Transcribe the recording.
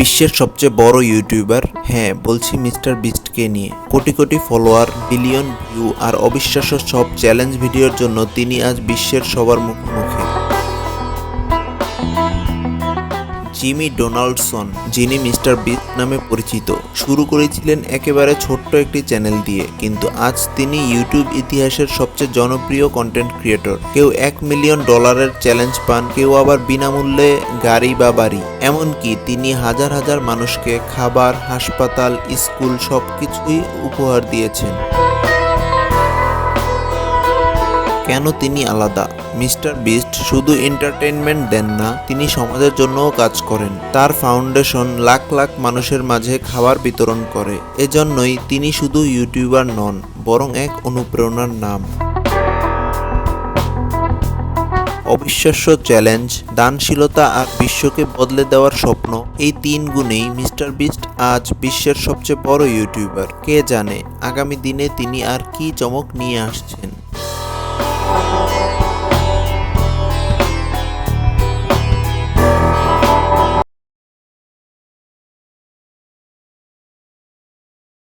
বিশ্বের সবচেয়ে বড় ইউটিউবার? হ্যাঁ বলছি মিস্টার বিস্টকে নিয়ে। Crore crore follower, billion view আর অবিশ্বাস্য সব চ্যালেঞ্জ ভিডিওর জন্য তিনি আজ বিশ্বের সবার মুখোমুখি। জিমি ডোনাল্ডসন, যিনি মিস্টার বিস্ট নামে পরিচিত। শুরু করেছিলেন একেবারে ছোট্ট একটি চ্যানেল দিয়ে, কিন্তু আজ তিনি ইউটিউব ইতিহাসের সবচেয়ে জনপ্রিয় কন্টেন্ট ক্রিয়েটর কেউ এক মিলিয়ন ডলারের চ্যালেঞ্জ পান, কেউ আবার বিনামূল্যে গাড়ি বা বাড়ি। এমনকি তিনি হাজার হাজার মানুষকে খাবার, হাসপাতাল, স্কুল সবকিছুই উপহার দিয়েছেন। কেন তিনি আলাদা? মিস্টার বিস্ট শুধু এন্টারটেইনমেন্ট দেন না, তিনি সমাজের জন্যও কাজ করেন। তার ফাউন্ডেশন লাখ লাখ মানুষের মাঝে খাবার বিতরণ করে। এজন্যই তিনি শুধু ইউটিউবার নন, বরং এক অনুপ্রেরণার নাম। অবিশ্বাস্য চ্যালেঞ্জ, দানশীলতা আর বিশ্বকে বদলে দেওয়ার স্বপ্ন, এই তিন গুণেই মিস্টার বিস্ট আজ বিশ্বের সবচেয়ে বড় ইউটিউবার। কে জানে, আগামী দিনে তিনি আর কি চমক নিয়ে আসছেন? Lord.